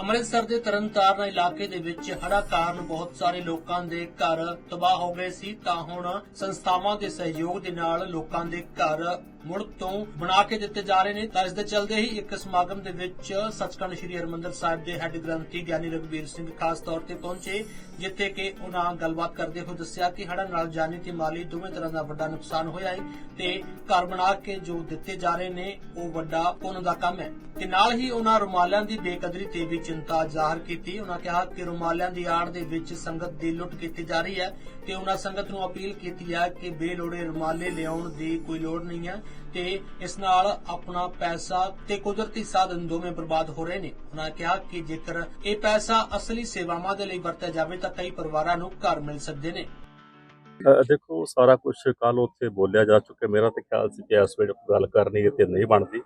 ਅੰਮ੍ਰਿਤਸਰ ਦੇ ਤਰਨਤਾਰਨ ਇਲਾਕੇ ਦੇ ਵਿੱਚ ਹੜ੍ਹਾਂ ਕਾਰਨ ਬਹੁਤ ਸਾਰੇ ਲੋਕਾਂ ਦੇ ਘਰ ਤਬਾਹ ਹੋ ਗਏ ਸੀ। ਤਾਂ ਹੁਣ ਸੰਸਥਾਵਾਂ ਦੇ ਸਹਿਯੋਗ ਦੇ ਨਾਲ ਲੋਕਾਂ ਦੇ ਘਰ ਮੁੜ ਤੋਂ ਬਣਾ ਕੇ ਦਿੱਤੇ ਜਾ ਰਹੇ ਨੇ। ਤਾਂ ਇਸ ਦੇ ਚੱਲਦੇ ਹੀ ਇੱਕ ਸਮਾਗਮ ਦੇ ਵਿੱਚ ਸੱਚਖੰਡ ਸ੍ਰੀ ਹਰਿਮੰਦਰ ਸਾਹਿਬ ਦੇ ਹੈੱਡ ਗ੍ਰੰਥੀ ਗਿਆਨੀ ਰਘਬੀਰ ਸਿੰਘ ਖਾਸ ਤੌਰ ਤੇ ਪਹੁੰਚੇ, ਜਿੱਥੇ ਕਿ ਉਹਨਾਂ ਗੱਲਬਾਤ ਕਰਦੇ ਹੋਏ ਦੱਸਿਆ ਕਿ ਹੜ੍ਹਾਂ ਨਾਲ ਜਾਨੀ ਤੇ ਮਾਲੀ ਦੋਵੇਂ ਤਰ੍ਹਾਂ ਦਾ ਵੱਡਾ ਨੁਕਸਾਨ ਹੋਇਆ ਹੈ ਤੇ ਘਰ ਬਣਾ ਕੇ ਜੋ ਦਿੱਤੇ ਜਾ ਰਹੇ ਨੇ, ਉਹ ਵੱਡਾ ਪੁੰਨ ਦਾ ਕੰਮ ਹੈ। ਤੇ ਨਾਲ ਹੀ ਉਹਨਾਂ ਰੁਮਾਲਿਆਂ ਦੀ ਬੇਕਦਰੀ ਤੇ ਵੀ ਚਿੰਤਾ ਜ਼ਾਹਰ ਕੀਤੀ। ਉਹਨਾਂ ਕਿਹਾ ਕਿ ਰੁਮਾਲਿਆਂ ਦੀ ਆੜ ਦੇ ਵਿੱਚ ਸੰਗਤ ਦੀ ਲੁੱਟ ਕੀਤੀ ਜਾ ਰਹੀ ਹੈ ਤੇ ਉਹਨਾਂ ਸੰਗਤ ਨੂੰ ਅਪੀਲ ਕੀਤੀ ਹੈ ਕਿ ਬੇਲੋੜੇ ਰੁਮਾਲੇ ਲਿਆਉਣ ਦੀ ਕੋਈ ਲੋੜ ਨਹੀਂ ਹੈ ਤੇ ਇਸ ਨਾਲ ਆਪਣਾ ਪੈਸਾ ਤੇ ਕੁਦਰਤੀ ਸਾਧਨ ਦੋਵੇਂ ਬਰਬਾਦ ਹੋ ਰਹੇ ਨੇ। ਉਹਨਾਂ ਕਿਹਾ ਕਿ ਜੇਕਰ ਇਹ ਪੈਸਾ ਅਸਲੀ ਸੇਵਾਵਾਂ ਦੇ ਲਈ ਵਰਤਿਆ ਜਾਵੇ ਤਾਂ ਕਈ ਪਰਿਵਾਰਾਂ ਨੂੰ ਘਰ ਮਿਲ ਸਕਦੇ ਨੇ। ਦੇਖੋ, ਸਾਰਾ ਕੁਝ ਕੱਲ ਉੱਥੇ ਬੋਲਿਆ ਜਾ ਚੁੱਕਿਆ। ਮੇਰਾ ਤਾਂ ਖਿਆਲ ਸੀ ਕਿ ਇਸ ਵੇਲੇ ਗੱਲ ਕਰਨੀ ਤੇ ਨਹੀਂ ਬਣਦੀ।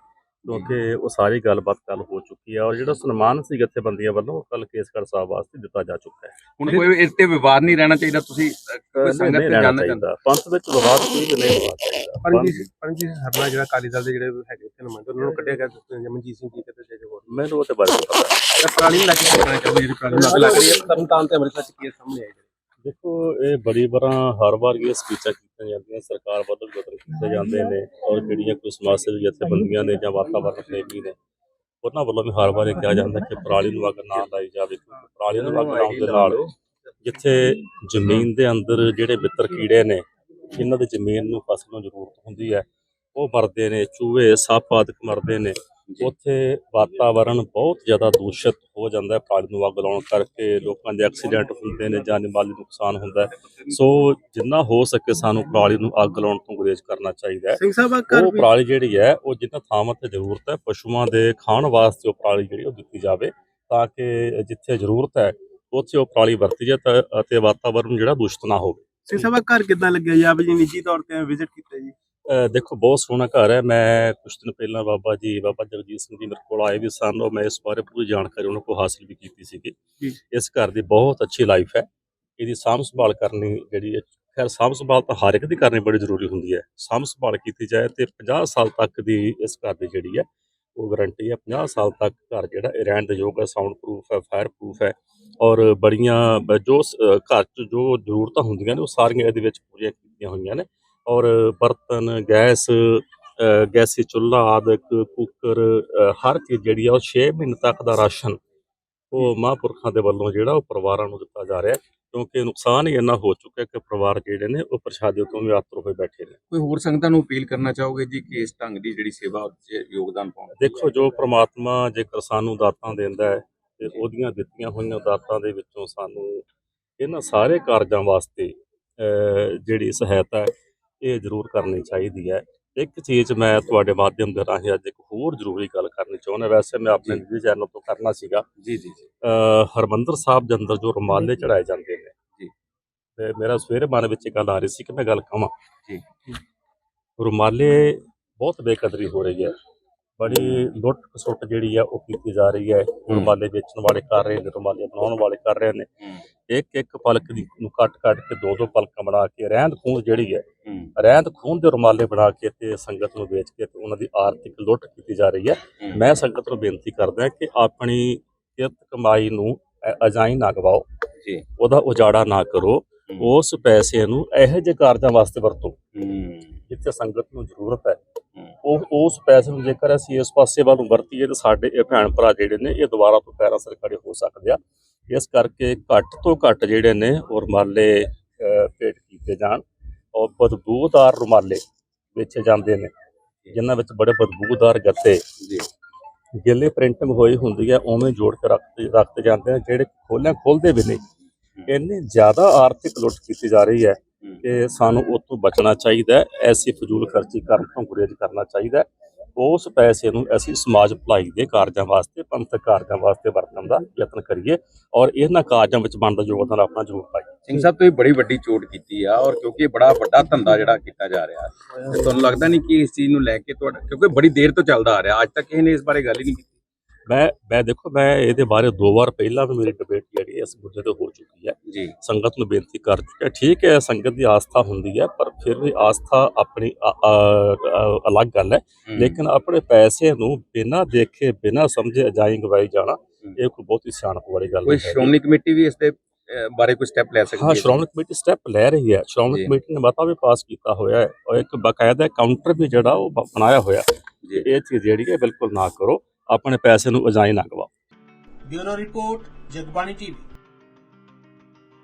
ਕਿਉਂਕਿ ਉਹ ਸਾਰੀ ਗੱਲਬਾਤ ਕੱਲ ਹੋ ਚੁੱਕੀ ਹੈ ਔਰ ਜਿਹੜਾ ਸਨਮਾਨ ਸੀ ਜਥੇਬੰਦੀਆਂ ਵੱਲੋਂ ਕੱਲ ਕੇਸਗੜ੍ਹ ਸਾਹਿਬ ਵਾਸਤੇ ਦਿੱਤਾ ਜਾ ਚੁੱਕਾ ਹੈ। ਹੁਣ ਕੋਈ ਇਸ ਤੇ ਵਿਵਾਦ ਨਹੀਂ ਰਹਿਣਾ ਚਾਹੀਦਾ ਤੁਸੀਂ ਸੰਗਤ ਤੇ ਜਾਣਨਾ ਚਾਹੁੰਦੇ ਪੰਥ ਵਿੱਚ ਵਿਵਾਦ ਕੋਈ ਵੀ ਨਹੀਂ ਹੋਣਾ ਚਾਹੀਦਾ। ਪਰ ਪੰਥ- ਜੀ ਪਰ ਜੀ ਹਰਨਾ ਜਿਹੜਾ ਅਕਾਲੀ ਦਲ ਦੇ ਜਿਹੜੇ ਹੈਗੇ ਉੱਥੇ ਨੁਮਾਇੰਦੇ ਉਹਨਾਂ ਨੂੰ ਕੱਢਿਆ ਗਿਆ ਤੁਸੀਂ ਮਨਜੀਤ ਸਿੰਘ ਜੀ ਤੇ ਜੇ ਜੋ ਮੈਨੂੰ ਉਹਦੇ ਬਾਰੇ ਨਹੀਂ ਪਤਾ। ਤਾਂ ਪ੍ਰਾਣੀ ਨੂੰ ਲੈ ਕੇ ਕਰਨਾ ਚਾਹੁੰਦੇ ਜਿਹੜੀ ਪ੍ਰਾਣੀ ਨੂੰ ਅੱਗ ਲੱਗ ਰਹੀ ਹੈ। ਤਰਨਤਾਰਨ ਤੇ ਅੰਮ੍ਰਿਤਸਰ ਚ ਕੀ ਸਾਹਮਣੇ ਆਇਆ ਦੇਖੋ, ਇਹ ਬੜੀ ਵਾਰਾਂ ਹਰ ਵਾਰ ਇਹ ਸਪੀਚਾਂ ਕੀਤੀਆਂ ਜਾਂਦੀਆਂ, ਸਰਕਾਰ ਵੱਲੋਂ ਯਤਨ ਕੀਤੇ ਜਾਂਦੇ ਨੇ ਔਰ ਜਿਹੜੀਆਂ ਕੋਈ ਸਮਾਜ ਸੇਵੀ ਜਥੇਬੰਦੀਆਂ ਨੇ ਜਾਂ ਵਾਤਾਵਰਣ ਪ੍ਰੇਮੀ ਨੇ, ਉਹਨਾਂ ਵੱਲੋਂ ਵੀ ਹਰ ਵਾਰ ਇਹ ਕਿਹਾ ਜਾਂਦਾ ਕਿ ਪਰਾਲੀ ਨੂੰ ਅੱਗ ਨਾ ਲਾਈ ਜਾਵੇ ਪਰਾਲੀ ਨੂੰ ਅੱਗ ਲਾਉਣ ਦੇ ਨਾਲ ਜਿੱਥੇ ਜ਼ਮੀਨ ਦੇ ਅੰਦਰ ਜਿਹੜੇ ਮਿੱਤਰ ਕੀੜੇ ਨੇ, ਇਹਨਾਂ ਦੀ ਜ਼ਮੀਨ ਨੂੰ ਫਸਲ ਨੂੰ ਜ਼ਰੂਰਤ ਹੁੰਦੀ ਹੈ, ਉਹ ਮਰਦੇ ਨੇ, ਚੂਹੇ, ਸੱਪ ਆਦਿਕ ਮਰਦੇ ਨੇ ਉੱਥੇ ਵਾਤਾਵਰਣ ਬਹੁਤ ਜ਼ਿਆਦਾ ਦੂਸ਼ਿਤ ਹੋ ਜਾਂਦਾ ਹੈ ਪਰਾਲੀ ਨੂੰ ਅੱਗ ਲਾਉਣ ਕਰਕੇ। ਲੋਕਾਂ ਦੇ ਐਕਸੀਡੈਂਟ ਹੁੰਦੇ ਨੇ ਜਾਨੀ ਮਾਲੀ ਨੁਕਸਾਨ ਹੁੰਦਾ ਸੋ ਜਿੰਨਾ ਹੋ ਸਕੇ ਸਾਨੂੰ ਪਰਾਲੀ ਨੂੰ ਅੱਗ ਲਾਉਣ ਤੋਂ ਗੁਰੇਜ਼ ਕਰਨਾ ਚਾਹੀਦਾ ਹੈ। ਸਿੰਘ ਸਾਹਿਬ ਉਹ ਪਰਾਲੀ ਜਿਹੜੀ ਹੈ ਉਹ ਜਿੰਨਾ ਥਾਵਾਂ ਤੇ ਜ਼ਰੂਰਤ ਹੈ ਪਸ਼ੂਆਂ ਦੇ ਖਾਣ ਵਾਸਤੇ ਉਹ ਪਰਾਲੀ ਜਿਹੜੀ ਉਹ ਦਿੱਤੀ ਜਾਵੇ ਤਾਂ ਕਿ ਜਿੱਥੇ ਜ਼ਰੂਰਤ ਹੈ ਉੱਥੇ ਉਹ ਪਰਾਲੀ ਵਰਤੀ ਜਾਏ ਤਾਂ ਅਤੇ ਵਾਤਾਵਰਣ ਜਿਹੜਾ ਦੂਸ਼ਿਤ ਨਾ ਹੋਵੇ। ਸਿੰਘ ਸਾਹਿਬ ਘਰ ਕਿੱਦਾਂ ਲੱਗਿਆ ਜੀ? ਆਪ ਜੀ ਨਿੱਜੀ ਤੌਰ ਤੇ ਵਿਜ਼ਿਟ ਕੀਤਾ ਜੀ। ਦੇਖੋ ਬਹੁਤ ਸੋਹਣਾ ਘਰ ਹੈ। ਮੈਂ ਕੁਝ ਦਿਨ ਪਹਿਲਾਂ ਬਾਬਾ ਜੀ ਬਾਬਾ ਜਗਜੀਤ ਸਿੰਘ ਜੀ ਮੇਰੇ ਕੋਲ ਆਏ ਵੀ ਸਨ ਔਰ ਮੈਂ ਇਸ ਬਾਰੇ ਪੂਰੀ ਜਾਣਕਾਰੀ ਉਹਨਾਂ ਕੋਲ ਹਾਸਲ ਵੀ ਕੀਤੀ ਸੀਗੀ। ਇਸ ਘਰ ਦੀ ਬਹੁਤ ਅੱਛੀ ਲਾਈਫ ਹੈ। ਇਹਦੀ ਸਾਂਭ ਸੰਭਾਲ ਕਰਨੀ ਜਿਹੜੀ ਹੈ ਖੈਰ ਸਾਂਭ ਸੰਭਾਲ ਤਾਂ ਹਰ ਇੱਕ ਦੀ ਕਰਨੀ ਬੜੀ ਜ਼ਰੂਰੀ ਹੁੰਦੀ ਹੈ। ਸਾਂਭ ਸੰਭਾਲ ਕੀਤੀ ਜਾਏ ਤੇ 50 ਸਾਲ ਤੱਕ ਦੀ ਇਸ ਘਰ ਦੀ ਜਿਹੜੀ ਹੈ ਉਹ ਗਾਰੰਟੀ ਹੈ। 50 ਸਾਲ ਤੱਕ ਘਰ ਜਿਹੜਾ ਰਹਿਣ ਦੇ ਯੋਗ ਹੈ ਸਾਊਂਡ ਪ੍ਰੂਫ ਹੈ ਫਾਇਰ ਪ੍ਰੂਫ ਹੈ ਔਰ ਬੜੀਆਂ ਜੋ ਘਰ 'ਚ ਜੋ ਜ਼ਰੂਰਤਾਂ ਹੁੰਦੀਆਂ ਨੇ ਉਹ ਸਾਰੀਆਂ ਇਹਦੇ ਵਿੱਚ ਪੂਰੀਆਂ ਕੀਤੀਆਂ ਹੋਈਆਂ ਨੇ। ਔਰ ਬਰਤਨ ਗੈਸ ਗੈਸੀ ਚੁੱਲ੍ਹਾ ਆਦਿਕ ਕੁੱਕਰ ਹਰ ਚੀਜ਼ ਜਿਹੜੀ ਆ ਉਹ 6 ਮਹੀਨੇ ਤੱਕ ਦਾ ਰਾਸ਼ਨ ਉਹ ਮਹਾਂਪੁਰਖਾਂ ਦੇ ਵੱਲੋਂ ਜਿਹੜਾ ਉਹ ਪਰਿਵਾਰਾਂ ਨੂੰ ਦਿੱਤਾ ਜਾ ਰਿਹਾ ਕਿਉਂਕਿ ਨੁਕਸਾਨ ਹੀ ਇੰਨਾ ਹੋ ਚੁੱਕਿਆ ਕਿ ਪਰਿਵਾਰ ਜਿਹੜੇ ਨੇ ਉਹ ਪ੍ਰਸ਼ਾਦੇ ਤੋਂ ਵੀ ਆਤਰ ਹੋਏ ਬੈਠੇ ਨੇ। ਕੋਈ ਹੋਰ ਸੰਗਤਾਂ ਨੂੰ ਅਪੀਲ ਕਰਨਾ ਚਾਹੋਗੇ ਜੀ ਕਿ ਇਸ ਢੰਗ ਦੀ ਜਿਹੜੀ ਸੇਵਾ 'ਚ ਯੋਗਦਾਨ ਪਾਉਣ ਦੇਖੋ ਜੋ ਪ੍ਰਮਾਤਮਾ ਜੇਕਰ ਸਾਨੂੰ ਦਾਤਾਂ ਦਿੰਦਾ ਹੈ ਤੇ ਉਹਦੀਆਂ ਦਿੱਤੀਆਂ ਹੋਈਆਂ ਦਾਤਾਂ ਦੇ ਵਿੱਚੋਂ ਸਾਨੂੰ ਇਹਨਾਂ ਸਾਰੇ ਕਾਰਜਾਂ ਵਾਸਤੇ ਜਿਹੜੀ ਸਹਾਇਤਾ ਹੈ ਇਹ ਜ਼ਰੂਰ ਕਰਨੀ ਚਾਹੀਦੀ ਹੈ। ਇੱਕ ਚੀਜ਼ ਮੈਂ ਤੁਹਾਡੇ ਮਾਧਿਅਮ ਦੇ ਰਾਹੀਂ ਅੱਜ ਇੱਕ ਹੋਰ ਜ਼ਰੂਰੀ ਗੱਲ ਕਰਨੀ ਚਾਹੁੰਦਾ। ਵੈਸੇ ਮੈਂ ਆਪਣੇ ਨਿੱਜੀ ਚੈਨਲ ਤੋਂ ਕਰਨਾ ਸੀਗਾ। ਜੀ ਜੀ ਹਰਮੰਦਰ ਸਾਹਿਬ ਦੇ ਅੰਦਰ ਜੋ ਰੁਮਾਲੇ ਚੜਾਏ ਜਾਂਦੇ ਨੇ। ਜੀ। ਤੇ ਮੇਰਾ ਸਵੇਰੇ ਮਨ ਵਿੱਚ ਗੱਲ ਆ ਰਹੀ ਸੀ ਕਿ ਮੈਂ ਗੱਲ ਕਵਾਂ ਜੀ। ਰੁਮਾਲੇ ਬਹੁਤ ਬੇਕਦਰੀ ਹੋ ਰਹੀ ਹੈ। ਬੜੀ ਲੁੱਟ ਖਸੁੱਟ ਜਿਹੜੀ ਆ ਉਹ ਕੀਤੀ ਜਾ ਰਹੀ ਹੈ। ਰੁਮਾਲੇ ਵੇਚਣ ਵਾਲੇ ਕਰ ਰਹੇ ਨੇ ਰੁਮਾਲੇ ਬਣਾਉਣ ਵਾਲੇ ਕਰ ਰਹੇ ਨੇ। ਇੱਕ ਇੱਕ ਪਲਕ ਦੀ ਨੂੰ ਕੱਟ ਕੱਟ ਕੇ ਦੋ ਦੋ ਪਲਕਾਂ ਬਣਾ ਕੇ ਰਹਿੰਦ ਖੂੰਦ ਜਿਹੜੀ ਹੈ ਰਹਿੰਦ ਖੂੰਦ ਦੇ ਰੁਮਾਲੇ ਬਣਾ ਕੇ ਤੇ ਸੰਗਤ ਨੂੰ ਵੇਚ ਕੇ ਤੇ ਉਹਨਾਂ ਦੀ ਆਰਥਿਕ ਲੁੱਟ ਕੀਤੀ ਜਾ ਰਹੀ ਹੈ। ਮੈਂ ਸੰਗਤ ਨੂੰ ਬੇਨਤੀ ਕਰਦਾ ਕਿ ਆਪਣੀ ਕਿਰਤ ਕਮਾਈ ਨੂੰ ਅਜਾਈਂ ਨਾ ਗਵਾਓ। ਜੀ। ਉਹਦਾ ਉਜਾੜਾ ਨਾ ਕਰੋ। ਉਸ ਪੈਸੇ ਨੂੰ ਇਹੋ ਜਿਹੇ ਕਾਰਜਾਂ ਵਾਸਤੇ ਵਰਤੋ। ਜਿੱਥੇ ਸੰਗਤ ਨੂੰ ਜ਼ਰੂਰਤ ਹੂੰ। ਉਹ ਉਸ ਪੈਸੇ ਨੂੰ ਜੇਕਰ ਅਸੀਂ ਇਸ ਪਾਸੇ ਵੱਲ ਨੂੰ ਵਰਤੀਏ ਤਾਂ ਸਾਡੇ ਇਹ ਭੈਣ ਭਰਾ ਜਿਹੜੇ ਨੇ ਇਹ ਦੁਬਾਰਾ ਤੋਂ ਪੈਰਾਂ ਸਿਰ ਖੜੇ ਹੋ ਸਕਦੇ ਆ। ਇਸ ਕਰਕੇ ਘੱਟ ਤੋਂ ਘੱਟ ਜਿਹੜੇ ਨੇ ਉਹ ਰੁਮਾਲੇ ਭੇਟ ਕੀਤੇ ਜਾਣ ਔਰ ਬਦਬੂਦਾਰ ਰੁਮਾਲੇ ਵੇਚੇ ਜਾਂਦੇ ਨੇ ਜਿਨ੍ਹਾਂ ਵਿੱਚ ਬੜੇ ਬਦਬੂਦਾਰ ਗੱਤੇ ਜੀ। ਗਿੱਲੇ ਪ੍ਰਿੰਟਿੰਗ ਹੋਈ ਹੁੰਦੀ ਹੈ ਉਵੇਂ ਜੋੜ ਕੇ ਰੱਖਦੇ ਰੱਖਦੇ ਜਾਂਦੇ ਨੇ ਜਿਹੜੇ ਖੋਲਿਆ ਖੋਲਦੇ ਵੀ ਨਹੀਂ ਇੰਨੀ ਜ਼ਿਆਦਾ ਆਰਥਿਕ ਲੁੱਟ ਕੀਤੀ ਜਾ ਰਹੀ ਹੂੰ। ਕਿ ਸਾਨੂੰ ਉਹ ਤੋਂ ਬਚਣਾ ਚਾਹੀਦਾ ਐਸੀ ਫਜ਼ੂਲ ਖਰਚੀ ਕਰਨ ਤੋਂ ਗੁਰੇਜ਼ ਕਰਨਾ ਚਾਹੀਦਾ ਉਸ ਪੈਸੇ ਨੂੰ ਅਸੀਂ ਸਮਾਜ ਭਲਾਈ ਦੇ ਕਾਰਜਾਂ ਵਾਸਤੇ ਪੰਥਕ ਕਾਰਜਾਂ ਵਾਸਤੇ ਵਰਤਣ ਦਾ ਯਤਨ ਕਰੀਏ ਔਰ ਇਹਨਾਂ ਕਾਰਜਾਂ ਵਿੱਚ ਬਣਦਾ ਯੋਗਦਾਨ ਆਪਣਾ ਜ਼ਰੂਰ ਪਾਈਏ। ਸਿੰਘ ਸਾਹਿਬ ਤੁਸੀਂ ਬੜੀ ਵੱਡੀ ਚੋਟ ਕੀਤੀ ਆ ਔਰ ਕਿਉਂਕਿ ਇਹ ਬੜਾ ਵੱਡਾ ਧੰਦਾ ਜਿਹੜਾ ਕੀਤਾ ਜਾ ਰਿਹਾ। ਤੇ ਤੁਹਾਨੂੰ ਲੱਗਦਾ ਨਹੀਂ ਕਿ ਇਸ ਚੀਜ਼ ਨੂੰ ਲੈ ਕੇ ਤੁਹਾਡਾ ਕਿਉਂਕਿ ਬੜੀ ਦੇਰ ਤੋਂ ਚੱਲਦਾ ਆ ਰਿਹਾ ਅੱਜ ਤੱਕ ਕਿਸੇ ਨੇ ਇਸ ਬਾਰੇ ਗੱਲ ਹੀ ਨਹੀਂ ਕੀਤੀ। ਮੈਂ ਮੈਂ ਦੇਖੋ ਮੈਂ ਇਹਦੇ ਬਾਰੇ ਦੋ ਵਾਰ ਪਹਿਲਾਂ ਵੀ ਮੇਰੀ ਡਿਬੇਟ ਜਿਹੜੀ ਇਸ ਮੁੱਦੇ ਤੇ ਹੋ ਚੁੱਕੀ ਹੈ। ਸੰਗਤ ਨੂੰ ਬੇਨਤੀ ਕਰ ਚੁੱਕਿਆ ਠੀਕ ਹੈ ਸੰਗਤ ਦੀ ਆਸਥਾ ਹੁੰਦੀ ਹੈ ਪਰ ਫਿਰ ਵੀ ਆਸਥਾ ਆਪਣੀ ਅਲੱਗ ਗੱਲ ਹੈ। ਲੇਕਿਨ ਆਪਣੇ ਪੈਸੇ ਨੂੰ ਬਿਨਾਂ ਦੇਖੇ ਬਿਨਾਂ ਸਮਝੇ ਅਜਾਈ ਗਵਾਈ ਜਾਣਾ ਇਹ ਕੋਈ ਬਹੁਤ ਹੀ ਸਿਆਣਪ ਵਾਲੀ ਗੱਲ ਹੈ। ਸ਼੍ਰੋਮਣੀ ਕਮੇਟੀ ਵੀ ਇਸ ਤੇ ਬਾਰੇ ਕੋਈ ਸਟੈਪ ਲੈ ਸਕਦੀ ਹੈ? ਹਾਂ ਸ਼੍ਰੋਮਣੀ ਕਮੇਟੀ ਸਟੈਪ ਲੈ ਰਹੀ ਹੈ। ਸ਼੍ਰੋਮਣੀ ਕਮੇਟੀ ਨੇ ਮਤਾ ਵੀ ਪਾਸ ਕੀਤਾ ਹੋਇਆ ਹੈ। ਔਰ ਇੱਕ ਬਕਾਇਦਾ ਕਾਊਂਟਰ ਵੀ ਜਿਹੜਾ ਉਹ ਬਣਾਇਆ ਹੋਇਆ। ਇਹ ਚੀਜ਼ ਜਿਹੜੀ ਹੈ ਬਿਲਕੁਲ ਨਾ ਕਰੋ। ਆਪਣੇ ਪੈਸੇ ਨੂੰ ਅਜਾਈ ਨਾ ਗਵਾਓ। Bureau report Jagbani TV.